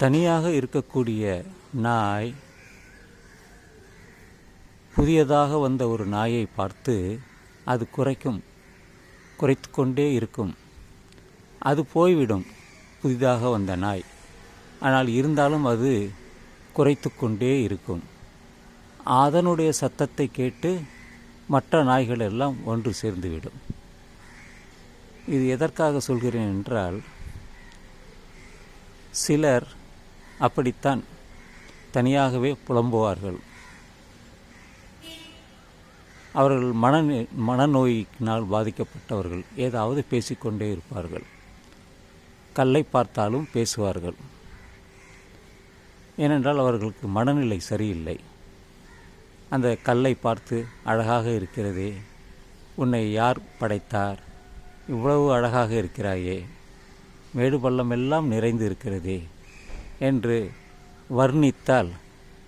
தனியாக இருக்கக்கூடிய நாய் புதியதாக வந்த ஒரு நாயை பார்த்து அது குறைக்கும் குறைத்து கொண்டே இருக்கும். அது போய்விடும் புதிதாக வந்த நாய். ஆனால் இருந்தாலும் அது குறைத்து கொண்டே இருக்கும். அதனுடைய சத்தத்தை கேட்டு மற்ற நாய்கள் எல்லாம் ஒன்று சேர்ந்துவிடும். இது எதற்காக சொல்கிறேன் என்றால் சிலர் அப்படித்தான் தனியாகவே புலம்புவார்கள். அவர்கள் மன மனநோயினால் பாதிக்கப்பட்டவர்கள். ஏதாவது பேசிக்கொண்டே இருப்பார்கள். கல்லை பார்த்தாலும் பேசுவார்கள். ஏனென்றால் அவர்களுக்கு மனநிலை சரியில்லை. அந்த கல்லை பார்த்து அழகாக இருக்கிறதே உன்னை யார் படைத்தார்? இவ்வளவு அழகாக இருக்கிறாயே. மேடு பள்ளம் எல்லாம் நிறைந்து இருக்கிறதே. என்று வர்ணித்தால்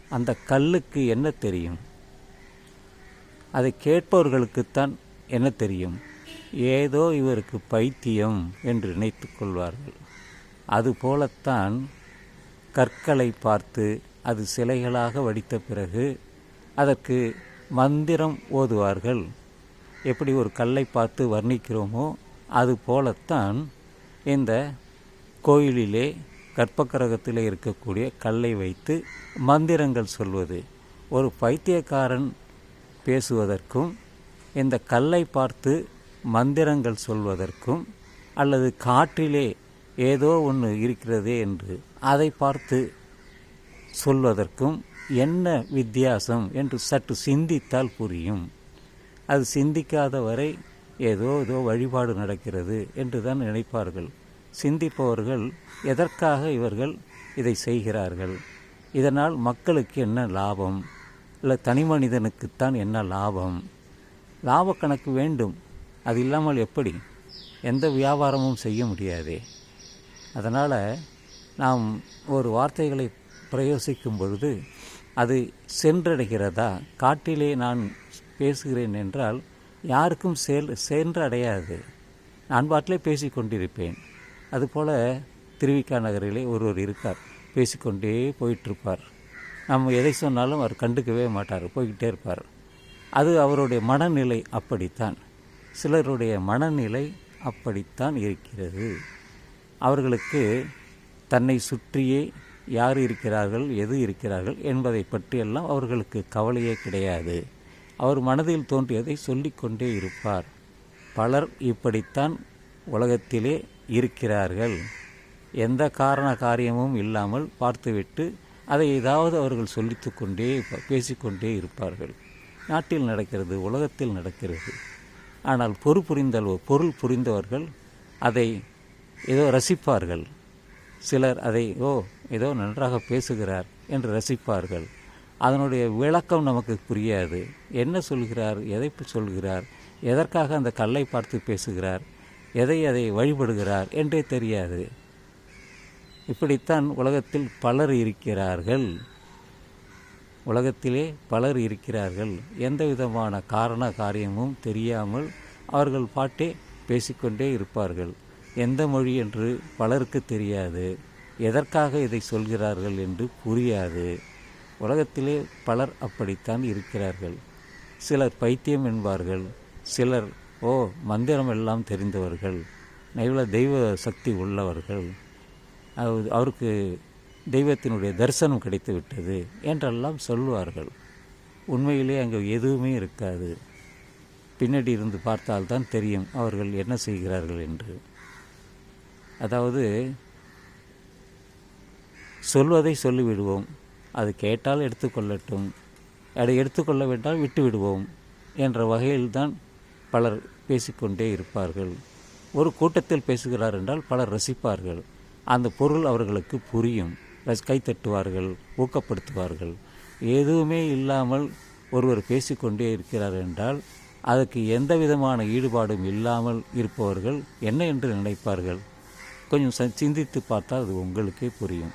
அந்த கல்லுக்கு என்ன தெரியும்? அதை கேட்பவர்களுக்குத்தான் என்ன தெரியும்? ஏதோ இவருக்கு பைத்தியம் என்று நினைத்து கொள்வார்கள். அதுபோலத்தான் கற்களை பார்த்து அது சிலைகளாக வடித்த பிறகு அதற்கு மந்திரம் ஓதுவார்கள். எப்படி ஒரு கல்லை பார்த்து வர்ணிக்கிறோமோ அது போலத்தான் இந்த கோயிலிலே கற்பக்கிரகத்தில் இருக்கக்கூடிய கல்லை வைத்து மந்திரங்கள் சொல்வது. ஒரு பைத்தியக்காரன் பேசுவதற்கும் இந்த கல்லை பார்த்து மந்திரங்கள் சொல்வதற்கும் அல்லது காற்றிலே ஏதோ ஒன்று இருக்கிறதே என்று அதை பார்த்து சொல்வதற்கும் என்ன வித்தியாசம் என்று சற்று சிந்தித்தால் புரியும். அது சிந்திக்காத வரை ஏதோ ஏதோ வழிபாடு நடக்கிறது என்று தான் நினைப்பார்கள். சிந்திப்பவர்கள் எதற்காக இவர்கள் இதை செய்கிறார்கள்? இதனால் மக்களுக்கு என்ன லாபம்? இல்லை தனி மனிதனுக்குத்தான் என்ன லாபம்? லாப கணக்கு வேண்டும். அது இல்லாமல் எப்படி? எந்த வியாபாரமும் செய்ய முடியாதே. அதனால் நாம் ஒரு வார்த்தைகளை பிரயோசிக்கும் பொழுது அது சென்றடைகிறதா? காட்டிலே நான் பேசுகிறேன் என்றால் யாருக்கும் செல் சென்றடையாது. நான் பாட்டிலே பேசி கொண்டிருப்பேன் அதுபோல் திருவிக்கா நகரிலே ஒருவர் இருக்கார். பேசிக்கொண்டே போயிட்டுருப்பார். நம்ம எதை சொன்னாலும் அவர் கண்டுக்கவே மாட்டார். போய்கிட்டே இருப்பார். அது அவருடைய மனநிலை அப்படித்தான். சிலருடைய மனநிலை அப்படித்தான் இருக்கிறது. அவர்களுக்கு தன்னை சுற்றியே யார் இருக்கிறார்கள் எது இருக்கிறார்கள் என்பதை பற்றியெல்லாம் அவர்களுக்கு கவலையே கிடையாது. அவர் மனதில் தோன்றியதை சொல்லிக்கொண்டே இருப்பார். பலர் இப்படித்தான் உலகத்திலே இருக்கிறார்கள். எந்த காரண காரியமும் இல்லாமல் பார்த்துவிட்டு அதை ஏதாவது அவர்கள் சொல்லித்து கொண்டே பேசிக்கொண்டே இருப்பார்கள். நாட்டில் நடக்கிறது உலகத்தில் நடக்கிறது. ஆனால் பொறு புரிந்தல் பொருள் புரிந்தவர்கள் அதை ஏதோ ரசிப்பார்கள். சிலர் அதை ஓ ஏதோ நன்றாக பேசுகிறார் என்று ரசிப்பார்கள். அதனுடைய விளக்கம் நமக்கு புரியாது. என்ன சொல்கிறார் எதை சொல்கிறார் எதற்காக அந்த கல்லை பார்த்து பேசுகிறார் எதை அதை வழிபடுகிறார் என்றே தெரியாது. இப்படித்தான் உலகத்தில் பலர் இருக்கிறார்கள். உலகத்திலே பலர் இருக்கிறார்கள். எந்த விதமான காரண காரியமும் தெரியாமல் அவர்கள் பாட்டே பேசிக்கொண்டே இருப்பார்கள். எந்த மொழி என்று பலருக்கு தெரியாது. எதற்காக இதை சொல்கிறார்கள் என்று புரியாது. உலகத்திலே பலர் அப்படித்தான் இருக்கிறார்கள். சிலர் பைத்தியம் என்பார்கள். சிலர் ஓ மந்திரம் எல்லாம் தெரிந்தவர்கள் இவ்வளோ தெய்வ சக்தி உள்ளவர்கள் அவருக்கு தெய்வத்தினுடைய தரிசனம் கிடைத்து விட்டது என்றெல்லாம் சொல்லுவார்கள். உண்மையிலே அங்கே எதுவுமே இருக்காது. பின்னாடி இருந்து பார்த்தால்தான் தெரியும் அவர்கள் என்ன செய்கிறார்கள் என்று. அதாவது சொல்வதை சொல்லிவிடுவோம். அது கேட்டால் எடுத்துக்கொள்ளட்டும். அதை எடுத்துக்கொள்ள வேண்டால் விட்டுவிடுவோம் என்ற வகையில்தான் பலர் பேசிக்கொண்டே இருப்பார்கள். ஒரு கூட்டத்தில் பேசுகிறார் என்றால் பலர் ரசிப்பார்கள். அந்த பொருள் அவர்களுக்கு புரியும். கைத்தட்டுவார்கள் ஊக்கப்படுத்துவார்கள். எதுவுமே இல்லாமல் ஒருவர் பேசிக்கொண்டே இருக்கிறார் என்றால் அதற்கு எந்த விதமான ஈடுபாடும் இல்லாமல் இருப்பவர்கள் என்ன என்று நினைப்பார்கள்? கொஞ்சம் சிந்தித்து பார்த்தால் அது உங்களுக்கே புரியும்.